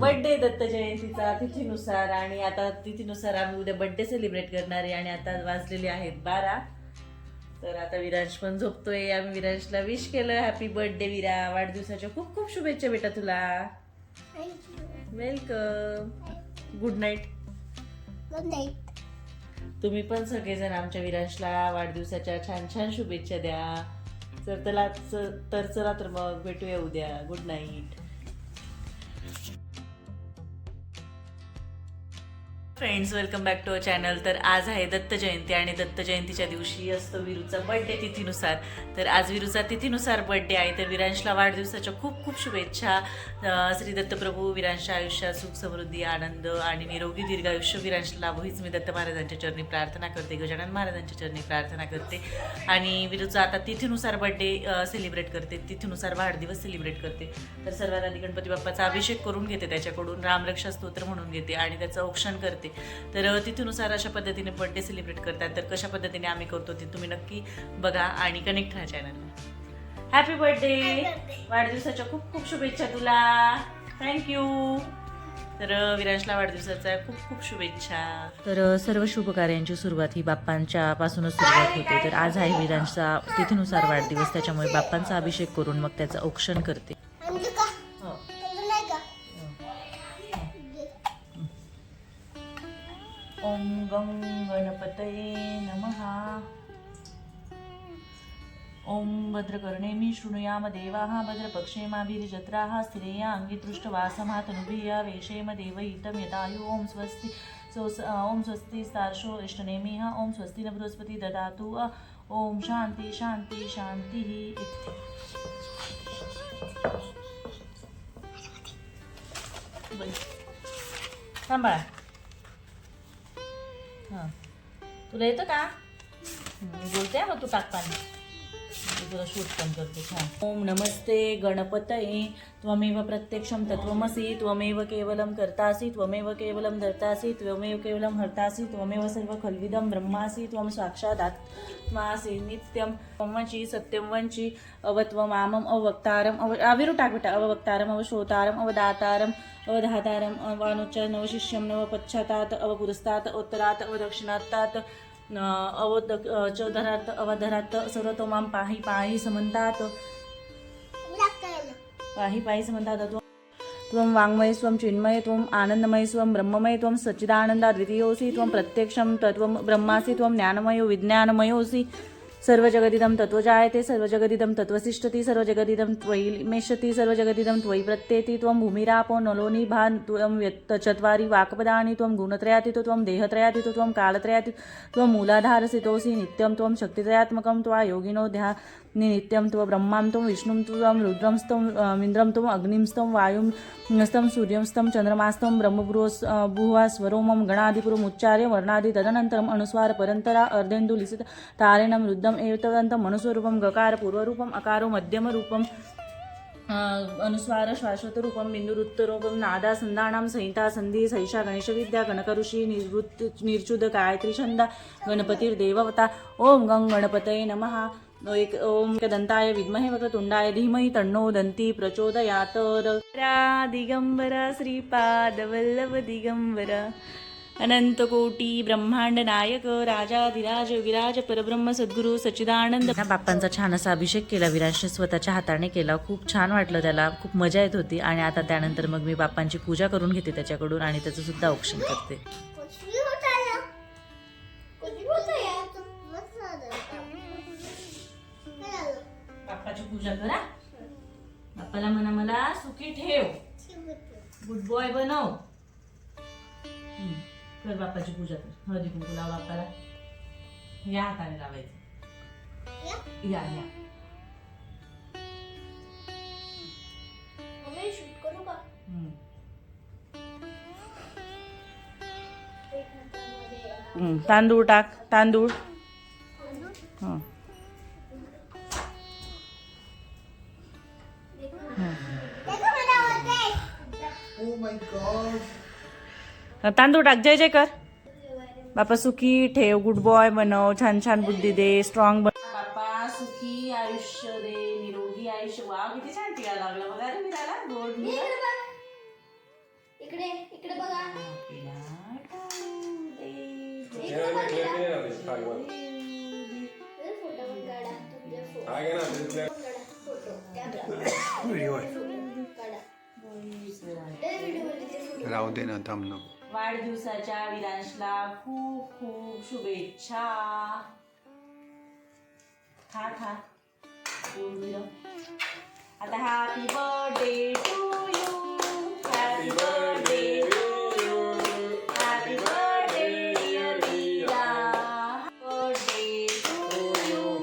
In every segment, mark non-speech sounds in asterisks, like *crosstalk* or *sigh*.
Birthday Datta जयंतीचा तिथीनुसार आणि आता तिथीनुसार आम्ही उद्या बर्थडे सेलिब्रेट करणार आहे आणि आता वाजलेले आहेत बारा. तर आता विरांश पण झोपतोय. आम्ही विरांशला विश केलं. Happy birthday Vira. वाढदिवसाच्या खूप खूप शुभेच्छा बेटा तुला. वेलकम गुड नाईट तुम्ही पण सगळेजण आमच्या विरांशला वाढदिवसाच्या छान छान शुभेच्छा द्या. तर त्याला तर चला तर मग भेटूया उद्या. Good night friends welcome back to a channel तर आज आहे दत्त जयंती आणि दत्त जयंतीच्या दिवशी असतो विरूचा बर्थडे तिथीनुसार. तर आज विरूचा तिथीनुसार बर्थडे आहे. तर विरांशला वाढदिवसाच्या खूप खूप शुभेच्छा. श्री दत्तप्रभू विरांशच्या आयुष्यात सुख समृद्धी आनंद आणि निरोगी दीर्घायुष्य विरांशला लाभो हीच मी दत्त महाराजांच्या चरणी प्रार्थना करते गजानन महाराजांच्या चरणी प्रार्थना करते. आणि विरूचा आता तिथीनुसार बर्थडे सेलिब्रेट करते. तिथीनुसार वाढदिवस सेलिब्रेट करते. तर सर्वात आधी गणपती बाप्पाचा अभिषेक करून घेते. त्याच्याकडून रामरक्षा स्तोत्र म्हणून घेते आणि त्याचं औक्षण करते. तर अ, तिथीनुसार अशा पद्धतीने बर्थडे सेलिब्रेट करतात. तर कशा पद्धतीने आम्ही करतो ते तुम्ही नक्की बघा आणि कनेक्ट राहा चॅनलला हॅपी बर्थडे वाढदिवसाच्या खूप खूप शुभेच्छा तुला. थँक्यू तर विराजला वाढदिवसाच्या खूप खूप शुभेच्छा. तर सर्व शुभ कार्यांची सुरुवात ही बाप्पांच्या पासूनच सुरुवात होते. तर आज आहे विरांशचा तिथीनुसार वाढदिवस. त्याच्यामुळे बाप्पांचा अभिषेक करून मग त्याचं औक्षण करते. ओम ॐ गं गणपतये नमः। ॐ भद्रकर्णेमि शृणुयाम देवाः भद्रपक्षेमाभिर्जत्राः स्थिरेयाङ्गि दृष्टवासमातनुभिया वेशेम देवयितं यदायु। ॐ स्वस्ति सो ॐ स्वस्ति स्तार्षो इष्टनेमिः ॐ स्वस्ति न बृहस्पति ददातु ॐ शान्ति शान्ति शान्तिः इति। बाई. हां. तुला येतं का? बोलते मग तू टाक पाणी. तुला शूट पण करते. छान. ओम नमस्ते गणपतये. त्वमेव प्रत्यक्षं तत्त्वमसि त्वमेव केवलं कर्तासि त्वमेव केवलं धर्तासि त्वमेव केवलं हर्तासि त्वमेव सर्व खल्विदं ब्रह्मासि त्वं साक्षादात्मासि नित्यं त्वमचि सत्यं वंचि अवत्वमामम् अवक्तारम् अव आविरू टाक बेटा अवक्तारम् अवश्रोतारम् अवदातारम अवधातारम अवानुच्च नवशिष्यं नवपच्छतात् अवपुरस्तात उत्तरात् अवदक्षिणात्तात् न चौधरात अवधरात अवधरात् पाही मां पाहि पाहि समन्तात्. पाहि पाहि समन्तात्. त्वं त्वं वाङ्मय स्वं चिन्मय त्वम् आनन्दमय स्वं ब्रह्ममय त्वं सच्चिदानन्दा द्वितीयोऽसि त्वं प्रत्यक्षं तत्त्वं ब्रह्मासि त्वं ज्ञानमयो विज्ञानमयोऽसि. सर्वजगदिदं तत्त्वजायते सर्वजगदिदं जगदिदम त्वयी मेषती सर्व सर्वजगदिदं त्वयि प्रत्येति त्वं भूमिरापो नलोनि भान त्वं व्यक्त चत्वारि वाक्पदानि त्वं गुणत्रयातितो त्वं देहत्रयातितो त्वं कालत्रयाति त्वं मूलाधारसितोऽसि नित्यं त्वं शक्तित्रयात्मकं त्वा योगिनो ध्या नित्यं त्व ब्रह्मां त्वं विष्णुं त्वं रुद्रं स्तं इन्द्रं त्वम् अग्निं स्तं वायुं स्तं सूर्यं स्तं चन्द्रमास्तं ब्रह्मभुवस् भुवा स्वरो मम गणादिपुरमुच्चार्य वर्णादि तदनन्तरम् अनुस्वार परन्तरा अर्धेन्दुलिसित तारेणं रुद्धम् एतदन्तं मनुस्वरूपं गकार पूर्वरूपम् अकारो मध्यमरूपं अनुस्वार श्वासोतरूपं बिन्दुरुत्तरूपं नादा संधानां संहिता संधी सैषा गणेशविद्या गणकऋषी निर्वृत् निर्चुद गायत्री छंदा गणपतिर्देवता ओम गंग गणपतये नमः। एक ओम दंताय विद्महे वक्रतुंडाय धीमहि तन्नो दंती प्रचोदयात। रा दिगंबरा श्रीपाद दिगंबरा अनंतकोटी ब्रह्मांड नायक राजाधिराज विराज परब्रह्म सद्गुरू सच्चिदानंद. बाप्पांचा छान असा अभिषेक केला विराजने स्वतःच्या हाताने केला. खूप छान वाटलं त्याला खूप मजा येत होती. आणि आता त्यानंतर मग मी बाप्पांची पूजा करून घेते त्याच्याकडून आणि त्याचं सुद्धा औक्षण करते. बाप्पाची पूजा करा. बाप्पाला म्हणा मला सुखी ठेव. गुड बॉय बनव. कर बाप्पाची पूजा कर. हळदी कुंकू लाव बाप्पाला. या हाताने लावायचं. या? या शूट तांदूळ टाक तांदूळ. हं. है Oh my god. तांदूळ टाक. जय जय कर बापा सुखी ठेव. गुड बॉय बनव. छान छान बुद्धी दे. स्ट्रॉंग बन. बापा सुखी आयुष्य दे. निरोगी आयुष्य. वा किती छान टिळा लागला बघा रे मीराला गोड. इकडे इकडे बघा. ना. *laughs* राहू दे ना थांब नको. वाढदिवसाच्या विरांशला खूप खूप शुभेच्छा. खा खा. आता happy birthday to you happy birthday to you happy birthday birthday to you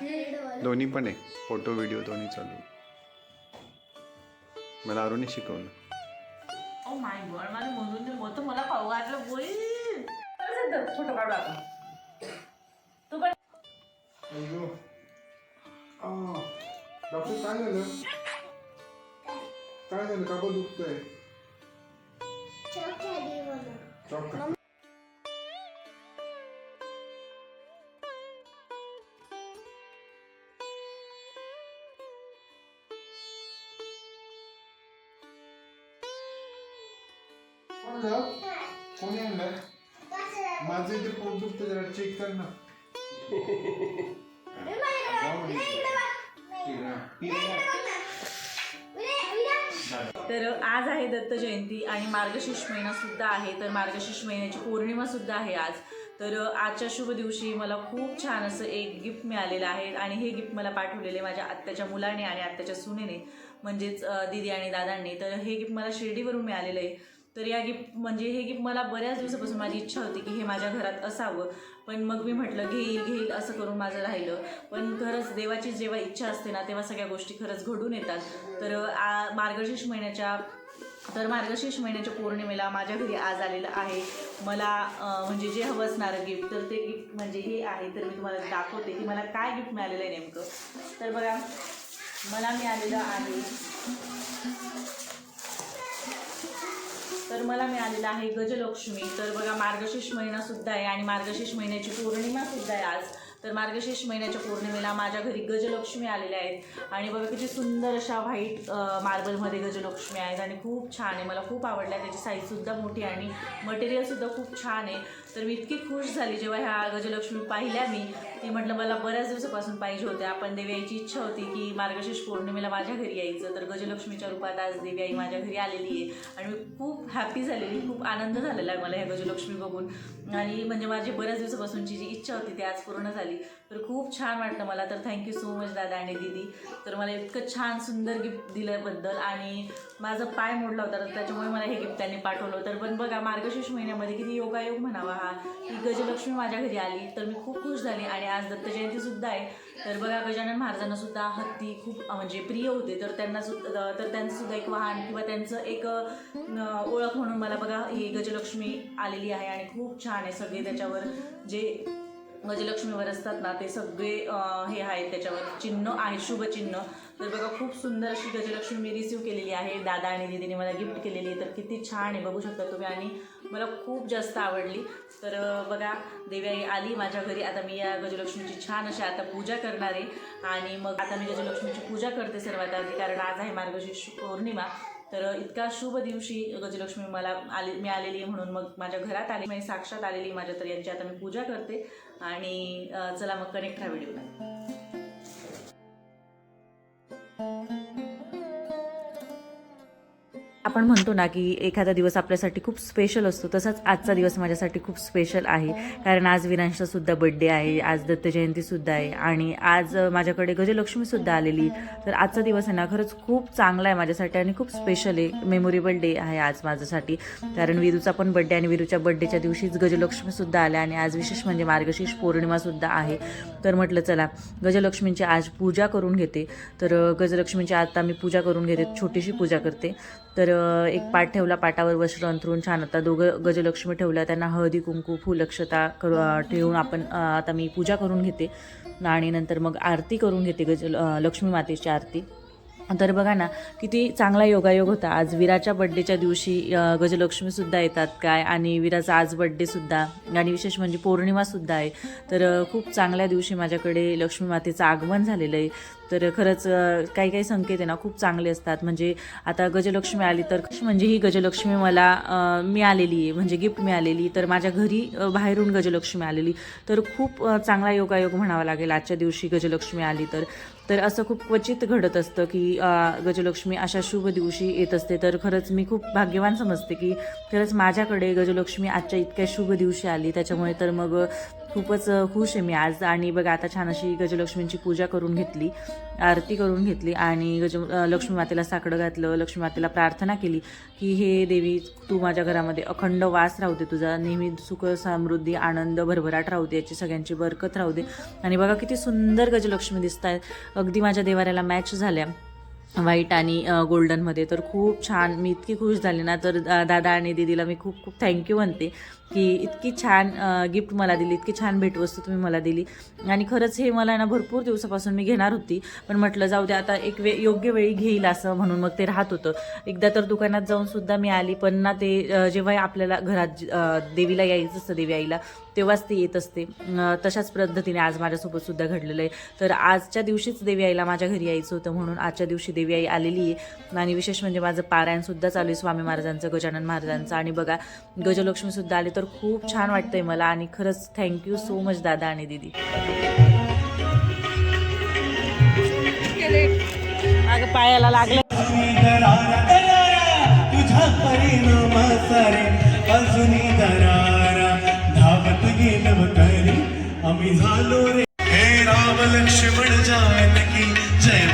हे व्हिडिओ वाला. दोन्ही पण आहे. फोटो व्हिडिओ दोन्ही चालू. मला अरुणी शिकवलं. ओ माय गॉड मला म्हणून मला खाऊ घातलं बोई फोटो काढू आपण. तू पण डॉक्टर काय झालं? काय झालं? का बरं दुखतंय चॉक का? कोणी आणलाय माझं इथे पोट दुखतं जरा चेक कर ना. तर आज आहे दत्त जयंती आणि मार्गशीर्ष महिना सुद्धा आहे. तर मार्गशीर्ष महिन्याची पौर्णिमा सुद्धा आहे आज. तर आजच्या शुभ दिवशी मला खूप छान असं एक गिफ्ट मिळालेलं आहे आणि हे गिफ्ट मला पाठवलेले माझ्या आत्याच्या मुलाने आणि आत्याच्या सुनेने म्हणजेच दिदी दीदी आणि दादांनी. तर हे गिफ्ट मला शिर्डीवरून मिळालेलं आहे. तर या गिफ्ट म्हणजे हे गिफ्ट मला बऱ्याच दिवसापासून माझी इच्छा होती की हे माझ्या घरात असावं. पण मग मी म्हटलं घेईल घेईल असं करून माझं राहिलं. पण खरंच देवाची जेव्हा इच्छा असते ना तेव्हा सगळ्या गोष्टी खरंच घडून येतात. तर आ, मार्गशीर्ष महिन्याच्या तर मार्गशीर्ष महिन्याच्या पौर्णिमेला माझ्या घरी आज आलेलं आहे. मला म्हणजे जे हवं असणारं गिफ्ट तर ते गिफ्ट म्हणजे हे आहे. तर मी तुम्हाला दाखवते की मला काय गिफ्ट मिळालेलं आहे नेमकं. तर बघा मला मिळालेलं आहे तर मला मिळालेलं आहे गजलक्ष्मी. तर बघा मार्गशीर्ष महिना सुद्धा आहे आणि मार्गशीर्ष महिन्याची पौर्णिमा सुद्धा आहे आज. तर मार्गशीर्ष महिन्याच्या पौर्णिमेला माझ्या घरी गजलक्ष्मी आलेल्या आहेत. आणि बघा किती सुंदर अशा व्हाईट मार्बलमध्ये गजलक्ष्मी आहेत आणि खूप छान आहे. मला खूप आवडल्या त्याची साईजसुद्धा मोठी आहे आणि मटेरियलसुद्धा खूप छान आहे. तर मी इतकी खुश झाली जेव्हा ह्या गजलक्ष्मी पाहिल्या मी. ती म्हटलं मला बऱ्याच दिवसापासून पाहिजे होत्या पण देवी आईची इच्छा होती की मार्गशीर्ष पौर्णिमेला माझ्या घरी यायचं. तर गजलक्ष्मीच्या रूपात आज देवी आई माझ्या घरी आलेली आहे. आणि मी खूप हॅपी झालेली खूप आनंद झालेला आहे मला ह्या गजलक्ष्मी बघून. आणि म्हणजे माझी बऱ्याच दिवसापासूनची जी इच्छा होती ती आज पूर्ण झाली. तर खूप छान वाटलं मला. तर थँक्यू सो मच दादा आणि दीदी. तर मला इतकं छान सुंदर गिफ्ट दिल्याबद्दल आणि माझा पाय मोडला होता. तर त्याच्यामुळे मला हे गिफ्ट त्यांनी पाठवलं तर पण बघा मार्गशीर्ष महिन्यामध्ये किती योगायोग म्हणावा. पहा की गजलक्ष्मी माझ्या घरी आली तर मी खूप खुश झाली. आणि आज दत्त जयंतीसुद्धा आहे. तर बघा गजानन महाराजांना सुद्धा हत्ती खूप म्हणजे प्रिय होते. तर त्यांना सुद्धा तर त्यांचं सुद्धा एक वाहन किंवा त्यांचं एक ओळख म्हणून मला बघा ही गजलक्ष्मी आलेली आहे. आणि खूप छान आहे सगळे त्याच्यावर जे गजलक्ष्मीवर असतात ना ते सगळे हे आहेत त्याच्यावर. चिन्ह आहे शुभचिन्ह तर बघा खूप सुंदर अशी गजलक्ष्मी मी रिसीव केलेली आहे. दादा आणि दीदीने मला गिफ्ट केलेली आहे. तर किती छान आहे बघू शकता तुम्ही. आणि मला खूप जास्त आवडली. तर बघा देवी आली माझ्या घरी. आता मी या गजलक्ष्मीची छान अशी आता पूजा करणार आहे. आणि मग आता मी गजलक्ष्मीची पूजा करते सर्वात आधी कारण आज आहे मार्गशीर्ष पौर्णिमा. तर इतका शुभ दिवशी गजलक्ष्मी मला आली मी आलेली आहे म्हणून मग माझ्या घरात आली. मी साक्षात आलेली माझ्या तर यांची. आता मी पूजा करते. आणि चला मग कनेक्ट राहा व्हिडिओला आपण म्हणतो ना की एखादा दिवस आपल्यासाठी खूप स्पेशल असतो तसाच आजचा दिवस माझ्यासाठी खूप स्पेशल आहे. कारण आज विरांशचा सुद्धा बड्डे आहे आज दत्त जयंतीसुद्धा आहे आणि आज माझ्याकडे गजलक्ष्मीसुद्धा आलेली तर आजचा दिवस आहे ना खरंच खूप चांगला आहे माझ्यासाठी आणि खूप स्पेशल आहे. मेमोरेबल डे आहे आज माझ्यासाठी. कारण विरूचा पण बड्डे आणि विरूच्या बड्डेच्या दिवशीच गजलक्ष्मीसुद्धा आल्या आणि आज विशेष म्हणजे मार्गशीर्ष पौर्णिमासुद्धा आहे. तर म्हटलं चला गजलक्ष्मींची आज पूजा करून घेते. तर गजलक्ष्मींची आता मी पूजा करून घेते छोटीशी पूजा करते. तर एक पाठ ठेवला पाटावर वस्त्र अंथरून छान आता दोघं गजलक्ष्मी ठेवल्या त्यांना हळदी कुंकू फुलक्षता करू ठेवून आपण आता मी पूजा करून घेते. आणि नंतर मग आरती करून घेते गज लक्ष्मी मातेची आरती. तर बघा ना किती चांगला योगायोग होता. आज विराच्या बड्डेच्या दिवशी गजलक्ष्मीसुद्धा येतात काय आणि विराचा आज बड्डेसुद्धा आणि विशेष म्हणजे पौर्णिमासुद्धा आहे. तर खूप चांगल्या दिवशी माझ्याकडे लक्ष्मी मातेचं आगमन झालेलं आहे. तर खरंच काही काही संकेत आहे ना खूप चांगले असतात. म्हणजे आता गजलक्ष्मी आली तर म्हणजे ही गजलक्ष्मी मला मिळालेली आहे. म्हणजे गिफ्ट मिळालेली. तर माझ्या घरी बाहेरून गजलक्ष्मी आलेली. तर खूप चांगला योगायोग म्हणावा लागेल. आजच्या दिवशी गजलक्ष्मी आली तर. तर असं खूप क्वचित घडत असतं की गजलक्ष्मी अशा शुभ दिवशी येत असते. तर खरंच मी खूप भाग्यवान समजते की खरंच माझ्याकडे गजलक्ष्मी आजच्या इतक्या शुभ दिवशी आली. त्याच्यामुळे तर मग खूपच खुश आहे मी आज. आणि बघा आता छान अशी गजलक्ष्मींची पूजा करून घेतली आरती करून घेतली आणि गज लक्ष्मी मातेला साकडं घातलं लक्ष्मी मातेला प्रार्थना केली की हे देवी तू माझ्या घरामध्ये अखंड वास राहू दे तुझा. नेहमी सुख समृद्धी आनंद भरभराट राहू दे. याची सगळ्यांची बरकत राहू दे. आणि बघा किती सुंदर गजलक्ष्मी दिसत आहेत अगदी माझ्या देवाऱ्याला मॅच झाल्या. व्हाईट आणि गोल्डनमध्ये. तर खूप छान मी इतकी खुश झाले ना. तर दा- दादा आणि दीदीला मी खूप खूप थँक्यू म्हणते की इतकी छान गिफ्ट मला दिली इतकी छान भेटवस्तू तुम्ही मला दिली. आणि खरंच हे मला ना भरपूर दिवसापासून मी घेणार होती. पण म्हटलं जाऊ दे आता एक वे योग्य वेळी घेईल असं म्हणून मग ते राहत होतं. एकदा तर दुकानात जाऊन सुद्धा मी आली. पण ना ते जेव्हा आपल्याला घरात देवीला यायचं असतं देवी आईला तेव्हाच ती येत असते. तशाच पद्धतीने आज माझ्यासोबत सुद्धा घडलेलं आहे. तर आजच्या दिवशीच देवी आईला माझ्या घरी यायचं होतं म्हणून आजच्या दिवशी देवी आई आलेली आहे. आणि विशेष म्हणजे माझं पारायणसुद्धा चालू आहे स्वामी महाराजांचं गजानन महाराजांचं. आणि बघा गजलक्ष्मीसुद्धा आले तर खूप छान वाटतंय मला. आणि खरंच थँक्यू सो मच दादा आणि दीदी. अगं पायाला लागलं. तुझ्या परिणाम आम्ही झालो रे. हे राम लक्ष्मण जानकी जय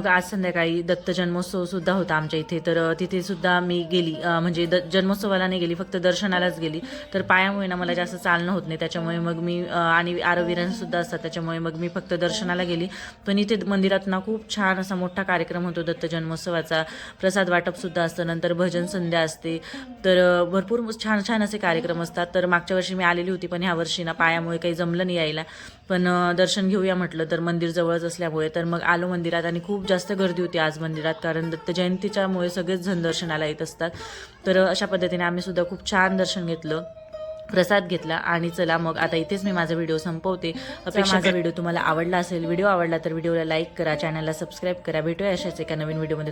मग आज संध्याकाळी दत्त जन्मोत्सव सुद्धा होता आमच्या इथे. तर तिथे सुद्धा मी गेली म्हणजे द जन्मोत्सवाला नाही गेली फक्त दर्शनालाच गेली. तर पायामुळे ना मला जास्त चालणं होत नाही त्याच्यामुळे मग मी आणि आरवीरणसुद्धा असतात त्याच्यामुळे मग मी फक्त दर्शनाला गेली. पण इथे मंदिरात ना खूप छान असा मोठा कार्यक्रम होतो दत्त जन्मोत्सवाचा. प्रसाद वाटपसुद्धा असतं नंतर भजन संध्या असते. तर भरपूर छान छान असे कार्यक्रम असतात. तर मागच्या वर्षी मी आलेली होती पण ह्या वर्षी ना पायामुळे काही जमलं नाही यायला. पण दर्शन घेऊया म्हटलं तर मंदिर जवळच असल्यामुळे. तर मग आलो मंदिरात आणि खूप जास्त गर्दी होती आज मंदिरात कारण दत्त जयंतीच्यामुळे सगळेच जण दर्शनाला येत असतात. तर अशा पद्धतीने आम्ही सुद्धा खूप छान दर्शन घेतलं प्रसाद घेतला आणि चला मग आता इथेच मी माझा व्हिडिओ संपवते. अपेक्षा माझा व्हिडिओ तुम्हाला आवडला असेल व्हिडिओ आवडला तर व्हिडिओला लाईक करा चॅनलला सबस्क्राईब करा. भेटूया अशाच एका नवीन व्हिडिओमध्ये.